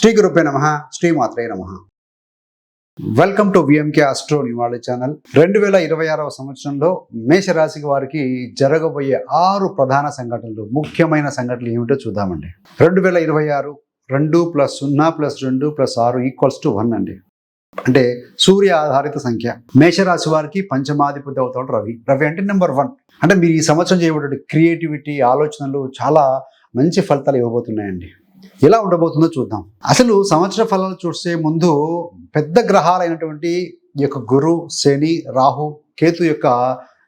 శ్రీ గురుపే నమ శ్రీమాత్రే నమ. వెల్కమ్ టు విఎంకే అస్ట్రో నివాళి ఛానల్ రెండు వేల ఇరవై ఆరవ సంవత్సరంలో మేషరాశికి వారికి జరగబోయే ఆరు ప్రధాన సంఘటనలు ముఖ్యమైన సంఘటనలు ఏమిటో చూద్దామండి. రెండు వేల ఇరవై ఆరు రెండు ప్లస్ సున్నా ప్లస్ రెండు ప్లస్ ఆరు ఈక్వల్స్ టు వన్ అండి. అంటే సూర్య ఆధారిత సంఖ్య. మేషరాశి వారికి పంచమాధిపతి అవుతాడు రవి. రవి అంటే నెంబర్ వన్ అంటే మీరు ఈ సంవత్సరం చేయబడే క్రియేటివిటీ ఆలోచనలు చాలా మంచి ఫలితాలు ఇవ్వబోతున్నాయండి. ఎలా ఉండబోతుందో చూద్దాం. అసలు సంవత్సర ఫలాలు చూసే ముందు పెద్ద గ్రహాలైనటువంటి ఈ యొక్క గురు శని రాహు కేతు యొక్క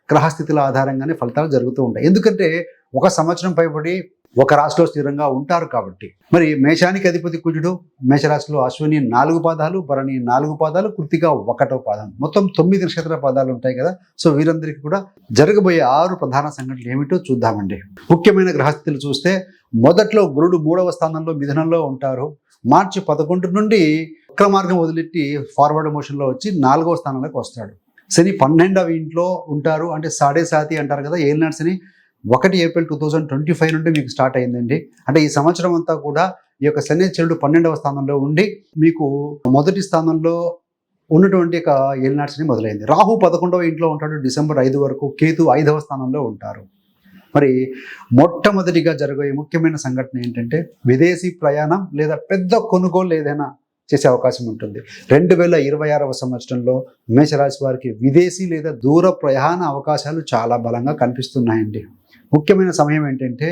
గ్రహస్థితుల ఆధారంగానే ఫలితాలు జరుగుతూ ఉంటాయి. ఎందుకంటే ఒక సంవత్సరం పైబడి ఒక రాశిలో స్థిరంగా ఉంటారు కాబట్టి. మరి మేషానికి అధిపతి కుజుడు మేషరాశిలో అశ్విని నాలుగు పాదాలు భరణి నాలుగు పాదాలు కృతిగా ఒకటో పాదం. మొత్తం తొమ్మిది నక్షత్ర పాదాలు ఉంటాయి కదా. సో వీరందరికీ కూడా జరగబోయే ఆరు ప్రధాన సంఘటనలు ఏమిటో చూద్దామండి. ముఖ్యమైన గ్రహస్థితులు చూస్తే మొదట్లో గురుడు మూడవ స్థానంలో మిథునంలో ఉంటారు. మార్చి పదకొండు నుండి వక్ర మార్గం వదిలిట్టి ఫార్వర్డ్ మోషన్లో వచ్చి నాలుగవ స్థానంలోకి వస్తాడు. శని పన్నెండవ ఇంట్లో ఉంటారు. అంటే సాడే సాతి అంటారు కదా ఏలినాడు శని. ఒకటి April two thousand twenty five నుండి మీకు స్టార్ట్ అయిందండి. అంటే ఈ సంవత్సరం అంతా కూడా ఈ యొక్క శని చెరుడు పన్నెండవ స్థానంలో ఉండి మీకు మొదటి స్థానంలో ఉన్నటువంటి ఒక ఏలినాడ్స్ని మొదలైంది. రాహు పదకొండవ ఇంట్లో ఉంటాడు. డిసెంబర్ ఐదు వరకు కేతు ఐదవ స్థానంలో ఉంటారు. మరి మొట్టమొదటిగా జరగబోయే ముఖ్యమైన సంఘటన ఏంటంటే విదేశీ ప్రయాణం లేదా పెద్ద కొనుగోలు ఏదైనా చేసే అవకాశం ఉంటుంది. రెండు వేల ఇరవై ఆరవ సంవత్సరంలో మేషరాశి వారికి విదేశీ లేదా దూర ప్రయాణ అవకాశాలు చాలా బలంగా కనిపిస్తున్నాయండి. ముఖ్యమైన సమయం ఏంటంటే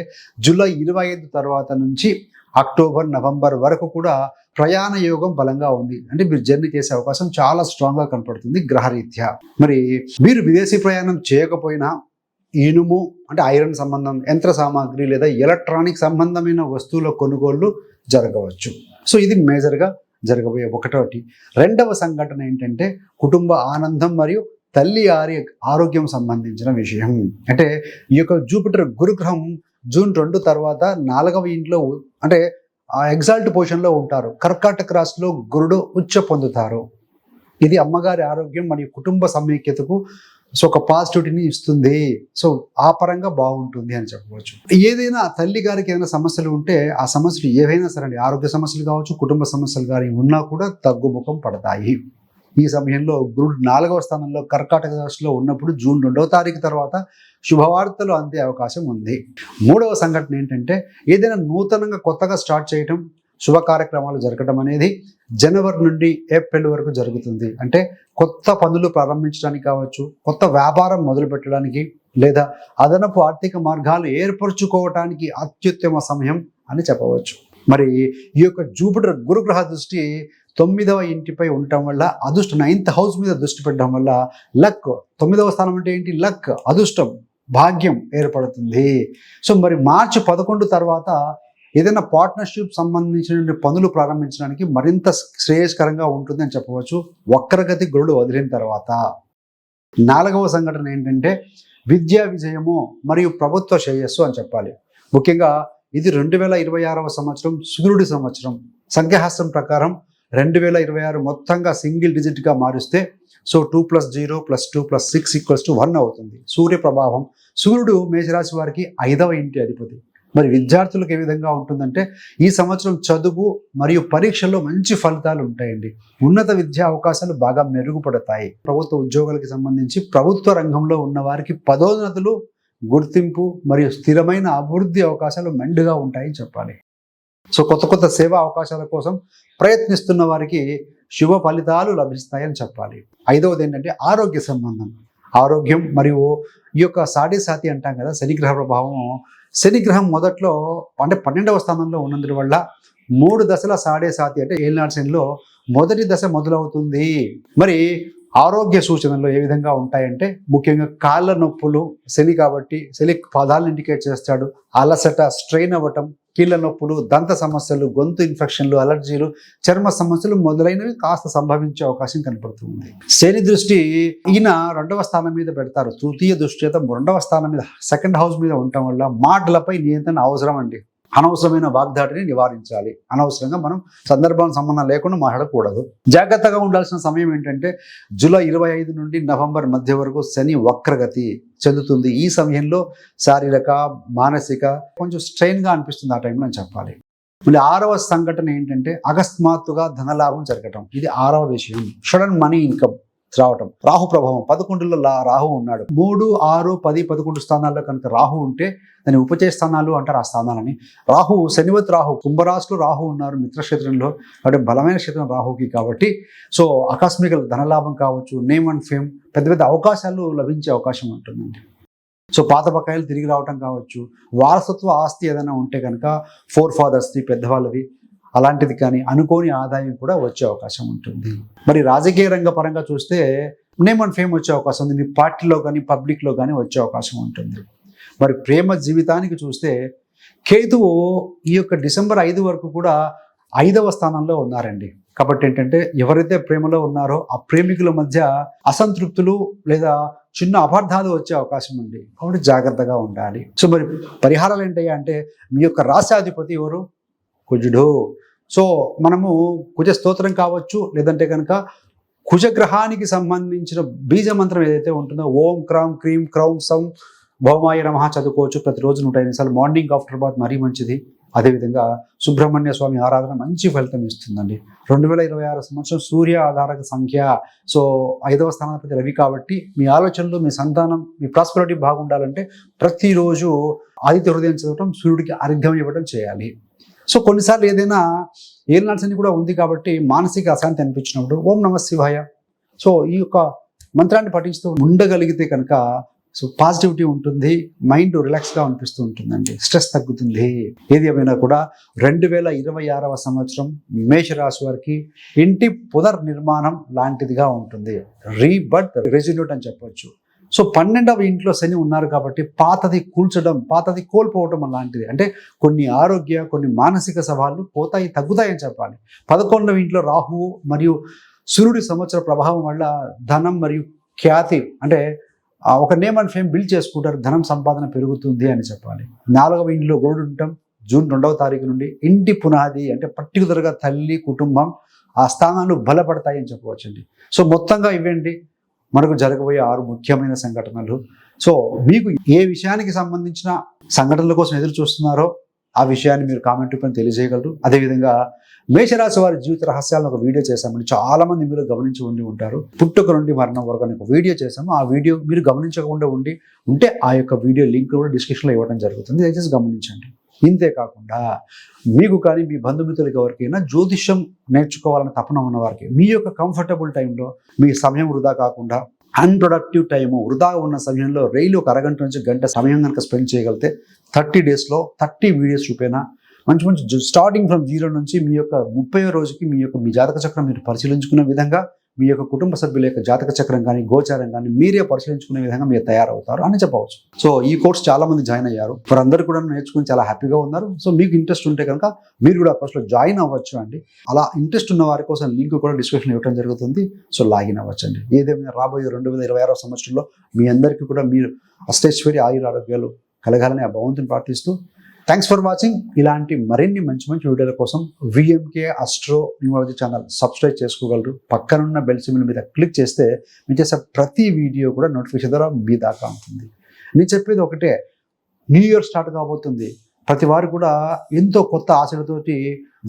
జూలై ఇరవై ఐదు తర్వాత నుంచి అక్టోబర్ నవంబర్ వరకు కూడా ప్రయాణ యోగం బలంగా ఉంది. అంటే మీరు జర్నీ చేసే అవకాశం చాలా స్ట్రాంగ్గా కనపడుతుంది గ్రహరీత్యా. మరి మీరు విదేశీ ప్రయాణం చేయకపోయినా ఇనుము అంటే ఐరన్ సంబంధం యంత్ర సామాగ్రి లేదా ఎలక్ట్రానిక్ సంబంధమైన వస్తువుల కొనుగోళ్ళు జరగవచ్చు. సో ఇది మేజర్గా జరగబోయే ఒకటోటి. రెండవ సంఘటన ఏంటంటే కుటుంబ ఆనందం మరియు తల్లి ఆర్య ఆరోగ్యం సంబంధించిన విషయం. అంటే ఈ యొక్క జూపిటర్ గురుగ్రహం జూన్ రెండు తర్వాత నాలుగవ ఇంట్లో అంటే ఆ ఎగ్జాల్ట్ పొజిషన్లో ఉంటారు. కర్కాటక రాశిలో గురుడు ఉచ్చ పొందుతారు. ఇది అమ్మగారి ఆరోగ్యం మరియు కుటుంబ సమైక్యతకు సో ఒక పాజిటివిటీని ఇస్తుంది. సో ఆ పరంగా బాగుంటుంది అని చెప్పవచ్చు. ఏదైనా తల్లి గారికి ఏదైనా సమస్యలు ఉంటే ఆ సమస్యలు ఏవైనా సరే అండి. ఆరోగ్య సమస్యలు కావచ్చు కుటుంబ సమస్యలు కానీ ఉన్నా కూడా తగ్గుముఖం పడతాయి. ఈ సమయంలో గురుడు నాలుగవ స్థానంలో కర్కాటక రాశిలో ఉన్నప్పుడు జూన్ రెండవ తారీఖు తర్వాత శుభవార్తలు అందే అవకాశం ఉంది. మూడవ సంఘటన ఏంటంటే ఏదైనా నూతనంగా కొత్తగా స్టార్ట్ చేయటం శుభ కార్యక్రమాలు జరగడం అనేది జనవరి నుండి ఏప్రిల్ వరకు జరుగుతుంది. అంటే కొత్త పనులు ప్రారంభించడానికి కావచ్చు కొత్త వ్యాపారం మొదలు పెట్టడానికి లేదా అదనపు ఆర్థిక మార్గాలు ఏర్పరచుకోవటానికి అత్యుత్తమ సమయం అని చెప్పవచ్చు. మరి ఈ యొక్క జూపిటర్ గురుగ్రహ దృష్టి తొమ్మిదవ ఇంటిపై ఉండటం వల్ల అదృష్టం నైన్త్ హౌస్ మీద దృష్టి పెట్టడం వల్ల లక్ తొమ్మిదవ స్థానం అంటే ఏంటి? లక్ అదృష్టం భాగ్యం ఏర్పడుతుంది. సో మరి మార్చి పదకొండు తర్వాత ఏదైనా పార్ట్నర్షిప్ సంబంధించిన పనులు ప్రారంభించడానికి మరింత శ్రేయస్కరంగా ఉంటుంది అని చెప్పవచ్చు. వక్రగతి గురుడు వదిలిన తర్వాత. నాలుగవ సంఘటన ఏంటంటే విద్యా విజయము మరియు ప్రభుత్వ శ్రేయస్సు అని చెప్పాలి. ముఖ్యంగా ఇది రెండు వేల ఇరవై ఆరవ సంవత్సరం సూర్యుడి సంవత్సరం. సంఖ్యాహాస్త్రం ప్రకారం రెండు వేల ఇరవై ఆరు మొత్తంగా సింగిల్ డిజిట్గా మారిస్తే so two plus zero plus two plus six equals to one అవుతుంది. సూర్య ప్రభావం. సూర్యుడు మేషరాశి వారికి ఐదవ ఇంటి అధిపతి. మరి విద్యార్థులకు ఏ విధంగా ఉంటుందంటే ఈ సంవత్సరం చదువు మరియు పరీక్షల్లో మంచి ఫలితాలు ఉంటాయండి. ఉన్నత విద్యా అవకాశాలు బాగా మెరుగుపడతాయి. ప్రభుత్వ ఉద్యోగాలకు సంబంధించి ప్రభుత్వ రంగంలో ఉన్న వారికి పదోన్నతులు గుర్తింపు మరియు స్థిరమైన అభివృద్ధి అవకాశాలు మెండుగా ఉంటాయని చెప్పాలి. సో కొత్త కొత్త సేవా అవకాశాల కోసం ప్రయత్నిస్తున్న వారికి శుభ ఫలితాలు లభిస్తాయని చెప్పాలి. ఐదవది ఏంటంటే ఆరోగ్య సంబంధం. ఆరోగ్యం మరియు ఈ యొక్క సాటి సాతి అంటాం కదా శనిగ్రహ ప్రభావం. శనిగ్రహం మొదట్లో అంటే పన్నెండవ స్థానంలో ఉన్నందు వల్ల మూడు దశల సాడే సాతి అంటే ఏలినాడు శనిలో మొదటి దశ మొదలవుతుంది. మరి ఆరోగ్య సూచనలు ఏ విధంగా ఉంటాయంటే ముఖ్యంగా కాళ్ళ నొప్పులు శని కాబట్టి శని పదాలను ఇండికేట్ చేస్తాడు. అలసట స్ట్రెయిన్ అవ్వటం కీళ్ళ నొప్పులు దంత సమస్యలు గొంతు ఇన్ఫెక్షన్లు అలర్జీలు చర్మ సమస్యలు మొదలైనవి కాస్త సంభవించే అవకాశం కనపడుతుంది. శని దృష్టి ఈయన రెండవ స్థానం మీద పెడతారు. తృతీయ దృష్టి అయితే రెండవ స్థానం మీద సెకండ్ హౌస్ మీద ఉండటం వల్ల మాటలపై నియంత్రణ అవసరం అండి. అనవసరమైన వాగ్దాటిని నివారించాలి. అనవసరంగా మనం సందర్భం సంబంధం లేకుండా మాట్లాడకూడదు. జాగ్రత్తగా ఉండాల్సిన సమయం ఏంటంటే జూలై ఇరవై ఐదు నుండి నవంబర్ మధ్య వరకు శని వక్రగతి చెందుతుంది. ఈ సమయంలో శారీరక మానసిక కొంచెం స్ట్రెయిన్గా అనిపిస్తుంది ఆ టైంలో అని చెప్పాలి. మళ్ళీ ఆరవ సంఘటన ఏంటంటే అకస్మాత్తుగా ధనలాభం జరగటం. ఇది ఆరవ విషయం. Sudden money income. రావటం. రాహు ప్రభావం. పదకొండులో రాహు ఉన్నాడు. మూడు ఆరు పది పదకొండు స్థానాల్లో కనుక రాహు ఉంటే దాని ఉపచయ స్థానాలు అంటారు ఆ స్థానాలని. రాహు శనివత్ రాహు కుంభరాశిలో రాహు ఉన్నారు మిత్రక్షేత్రంలో. కాబట్టి బలమైన క్షేత్రం రాహుకి కాబట్టి. సో ఆకస్మిక ధనలాభం కావచ్చు నేమ్ అండ్ ఫేమ్ పెద్ద పెద్ద అవకాశాలు లభించే అవకాశం ఉంటుందండి. సో పాత బకాయిలు తిరిగి రావటం కావచ్చు వారసత్వ ఆస్తి ఏదైనా ఉంటే కనుక ఫోర్ ఫాదర్స్ది పెద్దవాళ్ళది అలాంటిది కానీ అనుకోని ఆదాయం కూడా వచ్చే అవకాశం ఉంటుంది. మరి రాజకీయ రంగ పరంగా చూస్తే నేమ్ అండ్ ఫేమ్ వచ్చే అవకాశం ఉంది. మీ పార్టీలో కానీ పబ్లిక్లో కానీ వచ్చే అవకాశం ఉంటుంది. మరి ప్రేమ జీవితానికి చూస్తే కేతువు ఈ యొక్క డిసెంబర్ ఐదు వరకు కూడా ఐదవ స్థానంలో ఉన్నారండి. కాబట్టి ఏంటంటే ఎవరైతే ప్రేమలో ఉన్నారో ఆ ప్రేమికుల మధ్య అసంతృప్తులు లేదా చిన్న అపార్థాలు వచ్చే అవకాశం ఉంది. కాబట్టి జాగ్రత్తగా ఉండాలి. సో మరి పరిహారాలు ఏంటయ్యా అంటే మీ యొక్క రాశాధిపతి ఎవరు? కుజుడు. సో మనము కుజ స్తోత్రం కావచ్చు లేదంటే కనుక కుజగ్రహానికి సంబంధించిన బీజ మంత్రం ఏదైతే ఉంటుందో ఓం క్రాం క్రీం క్రౌం సం భౌమాయ నమః చదువుకోవచ్చు. ప్రతిరోజు నూట ఎనిమిది సార్లు మార్నింగ్ ఆఫ్టర్ బాత్ మరీ మంచిది. అదేవిధంగా సుబ్రహ్మణ్య స్వామి ఆరాధన మంచి ఫలితం ఇస్తుందండి. రెండు వేల ఇరవై ఆరు సంవత్సరం సూర్య ఆధారక సంఖ్య. సో ఐదవ స్థానాధిపతి రవి కాబట్టి మీ ఆలోచనలు మీ సంతానం మీ ప్రాస్పరిటీ బాగుండాలంటే ప్రతిరోజు ఆదిత్య హృదయం చదవటం సూర్యుడికి అర్ఘ్యం ఇవ్వడం చేయాలి. సో కొన్నిసార్లు ఏదైనా ఏలినాడ్స్ అని కూడా ఉంది కాబట్టి మానసిక అశాంతి అనిపించినప్పుడు ఓం నమ శివాయ. సో ఈ యొక్క మంత్రాన్ని పఠిస్తూ ఉండగలిగితే కనుక సో పాజిటివిటీ ఉంటుంది మైండ్ రిలాక్స్గా అనిపిస్తూ ఉంటుందండి స్ట్రెస్ తగ్గుతుంది. ఏది ఏమైనా కూడా రెండు వేల ఇరవై ఆరవ సంవత్సరం మేషరాశి వారికి ఇంటి పునర్నిర్మాణం లాంటిదిగా ఉంటుంది. రీబర్త్ రెజ్యూట్ అని చెప్పొచ్చు. సో పన్నెండవ ఇంట్లో శని ఉన్నారు కాబట్టి పాతది కూల్చడం పాతది కోల్పోవడం లాంటిది అంటే కొన్ని ఆరోగ్య కొన్ని మానసిక సవాళ్ళు పోతాయి తగ్గుతాయని చెప్పాలి. పదకొండవ ఇంట్లో రాహువు మరియు సూర్యుడి సంవత్సర ప్రభావం వల్ల ధనం మరియు ఖ్యాతి అంటే ఒక నేమ్ అండ్ ఫేమ్ బిల్డ్ చేసుకుంటారు ధనం సంపాదన పెరుగుతుంది అని చెప్పాలి. నాలుగవ ఇంట్లో గోడు ఉండటం జూన్ రెండవ తారీఖు నుండి ఇంటి పునాది అంటే పర్టికులర్గా తల్లి కుటుంబం ఆ స్థానాలు బలపడతాయి అని చెప్పవచ్చండి. సో మొత్తంగా ఇవ్వండి మనకు జరగబోయే ఆరు ముఖ్యమైన సంఘటనలు. సో మీకు ఏ విషయానికి సంబంధించిన సంఘటనల కోసం ఎదురు చూస్తున్నారో ఆ విషయాన్ని మీరు కామెంట్ రూపంలో తెలియజేయగలరు. అదేవిధంగా మేషరాశి వారి జీవిత రహస్యాలను ఒక వీడియో చేశామని చాలామంది మీరు గమనించి ఉండి ఉంటారు. పుట్టుక నుండి మరణం వరకు అని ఒక వీడియో చేశాము. ఆ వీడియో మీరు గమనించకుండా ఉండి ఉంటే ఆ యొక్క వీడియో లింక్ కూడా డిస్క్రిప్షన్లో ఇవ్వడం జరుగుతుంది. దయచేసి గమనించండి. ఇంతే కాకుండా మీకు కానీ మీ బంధుమిత్రులకి ఎవరికైనా జ్యోతిష్యం నేర్చుకోవాలని తపన ఉన్న వారికి మీ యొక్క కంఫర్టబుల్ టైంలో మీ సమయం వృధా కాకుండా అన్ప్రొడక్టివ్ టైము వృధా ఉన్న సమయంలో రైలు ఒక అరగంట నుంచి గంట సమయం కనుక స్పెండ్ చేయగలిగితే థర్టీ డేస్లో థర్టీ వీడియోస్ చూపేనా మంచి మంచి స్టార్టింగ్ ఫ్రమ్ జీరో నుంచి మీ యొక్క ముప్పై రోజుకి మీ యొక్క మీ జాతక చక్రం మీరు పరిశీలించుకునే విధంగా మీ యొక్క కుటుంబ సభ్యుల యొక్క జాతక చక్రం కానీ గోచారం కానీ మీరే పరిశీలించుకునే విధంగా మీరు తయారవుతారు అని చెప్పవచ్చు. సో ఈ కోర్స్ చాలా మంది జాయిన్ అయ్యారు. వారందరూ కూడా నేర్చుకుని చాలా హ్యాపీగా ఉన్నారు. సో మీకు ఇంట్రెస్ట్ ఉంటే కనుక మీరు కూడా ఆ జాయిన్ అవ్వచ్చు అండి. అలా ఇంట్రెస్ట్ ఉన్న వారి కోసం లింక్ కూడా డిస్క్రిప్షన్ ఇవ్వడం జరుగుతుంది. సో లాగిన్ అవ్వచ్చు అండి ఏదేమైనా రాబోయే రెండు వేల ఇరవై ఆరో సంవత్సరంలో మీ అందరికీ కూడా మీరు అష్టేశ్వరి ఆయుర ఆరోగ్యాలు కలగాలని ఆ భగవంతుని ప్రార్థిస్తూ థ్యాంక్స్ ఫర్ వాచింగ్ ఇలాంటి మరిన్ని మంచి మంచి వీడియోల కోసం VMK astro numerology channel subscribe చేసుకోగలరు. పక్కనున్న బెల్ సిమ్ల మీద క్లిక్ చేస్తే మీరు చేసే ప్రతి వీడియో కూడా నోటిఫికేషన్ ద్వారా మీ దాకా ఉంటుంది. నేను చెప్పేది ఒకటే న్యూ ఇయర్ స్టార్ట్ కాబోతుంది. ప్రతి వారు కూడా ఎంతో కొత్త ఆశలతోటి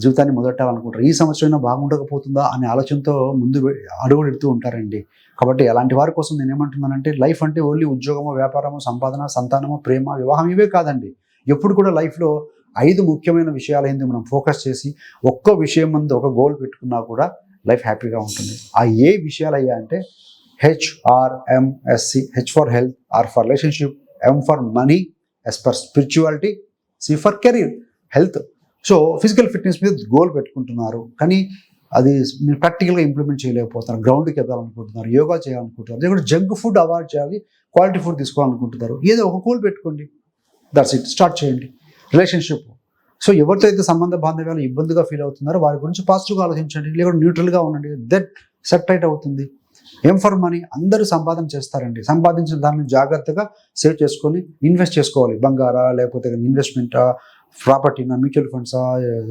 జీవితాన్ని మొదలెట్టాలనుకుంటారు. ఈ సంవత్సరం బాగుండకపోతుందా అనే ఆలోచనతో ముందు అడుగులు ఎడుతూ ఉంటారండి. కాబట్టి అలాంటి వారి కోసం నేను ఏమంటున్నానంటే లైఫ్ అంటే ఓన్లీ ఉద్యోగము వ్యాపారము సంపాదన సంతానము ప్రేమ వివాహం ఇవే కాదండి. ఎప్పుడు కూడా లైఫ్లో ఐదు ముఖ్యమైన విషయాల ఏంది మనం ఫోకస్ చేసి ఒక్క విషయం ముందు ఒక గోల్ పెట్టుకున్నా కూడా లైఫ్ హ్యాపీగా ఉంటుంది. ఆ ఏ విషయాలు అయ్యా అంటే HRMSC H for health R for relationship M for money S for spirituality C for career health. So physical fitness మీద గోల్ పెట్టుకుంటున్నారు. కానీ అది మీరు ప్రాక్టికల్గా ఇంప్లిమెంట్ చేయలేకపోతున్నారు. గ్రౌండ్కి వెళ్ళాలనుకుంటున్నారు యోగా చేయాలనుకుంటున్నారు. అదే కూడా జంక్ ఫుడ్ అవాయిడ్ చేయాలి. క్వాలిటీ ఫుడ్ తీసుకోవాలనుకుంటున్నారు. ఏదో ఒక గోల్ పెట్టుకోండి. దట్స్ ఇట్ స్టార్ట్ చేయండి. రిలేషన్షిప్ సో ఎవరితో అయితే సంబంధ బాంధవ్యాలు ఇబ్బందిగా ఫీల్ అవుతున్నారో వారి గురించి పాజిటివ్గా ఆలోచించండి. లేకుంటే న్యూట్రల్గా ఉండండి. దట్ సెపరేట్ అవుతుంది. ఏం ఫర్ మనీ అందరూ సంపాదన చేస్తారండి. సంపాదించిన దాన్ని జాగ్రత్తగా సేవ్ చేసుకొని ఇన్వెస్ట్ చేసుకోవాలి. బంగారా లేకపోతే ఇన్వెస్ట్మెంటా ప్రాపర్టీనా మ్యూచువల్ ఫండ్సా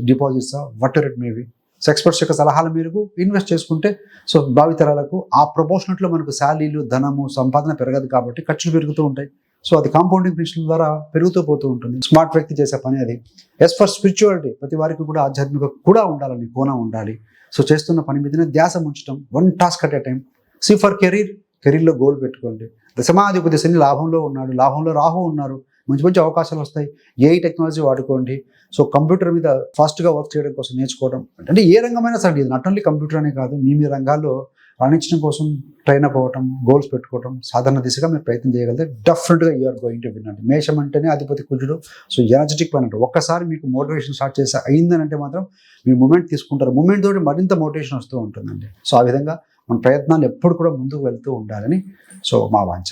డిపాజిట్సా whatever it maybe so experts యొక్క సలహాల మేరకు ఇన్వెస్ట్ చేసుకుంటే సో భావితరాలకు ఆ ప్రపోర్షనట్లో మనకు శాలీలు ధనము సంపాదన పెరగదు కాబట్టి ఖర్చులు పెరుగుతూ ఉంటాయి. సో అది కాంపౌండింగ్ ప్రిన్సిపల్ ద్వారా పెరుగుతూ పోతూ ఉంటుంది. స్మార్ట్ వ్యక్తి చేసే పని అది. ఎస్ ఫర్ స్పిరిచువాలిటీ ప్రతి వారికి కూడా ఆధ్యాత్మిక కూడా ఉండాలని కోణం ఉండాలి. సో చేస్తున్న పని మీదనే ధ్యాస ఉంచడం one task at a time C for career కెరీర్లో గోల్ పెట్టుకోండి. దశమాధిపతి శని లాభంలో ఉన్నాడు. లాభంలో రాహు ఉన్నారు. మంచి మంచి అవకాశాలు వస్తాయి. ఏఐ టెక్నాలజీ వాడుకోండి. సో కంప్యూటర్ మీద ఫాస్ట్గా వర్క్ చేయడం కోసం నేర్చుకోవడం. అంటే ఏ రంగమైనా సరే ఇది నాట్ ఓన్లీ కంప్యూటర్ అనే కాదు మీ మీ రంగాల్లో రాణించడం కోసం ట్రైన్ అప్ అవ్వటం గోల్స్ పెట్టుకోవటం సాధారణ దిశగా మీరు ప్రయత్నం చేయగలిగితే డెఫినెట్గా యూఆర్ గోయింగ్ టు విన్ అంటే మేషం అంటేనే అధిపతి కుజుడు. సో ఎనర్జెటిక్ పని అంటే ఒక్కసారి మీకు మోటివేషన్ స్టార్ట్ చేసి అయిందని అంటే మాత్రం మీరు మూమెంట్ తీసుకుంటారు. మూమెంట్ తోటి మరింత మోటివేషన్ వస్తూ ఉంటుందండి. సో ఆ విధంగా మన ప్రయత్నాలు ఎప్పుడు కూడా ముందుకు వెళ్తూ ఉండాలని సో మా వాంఛ.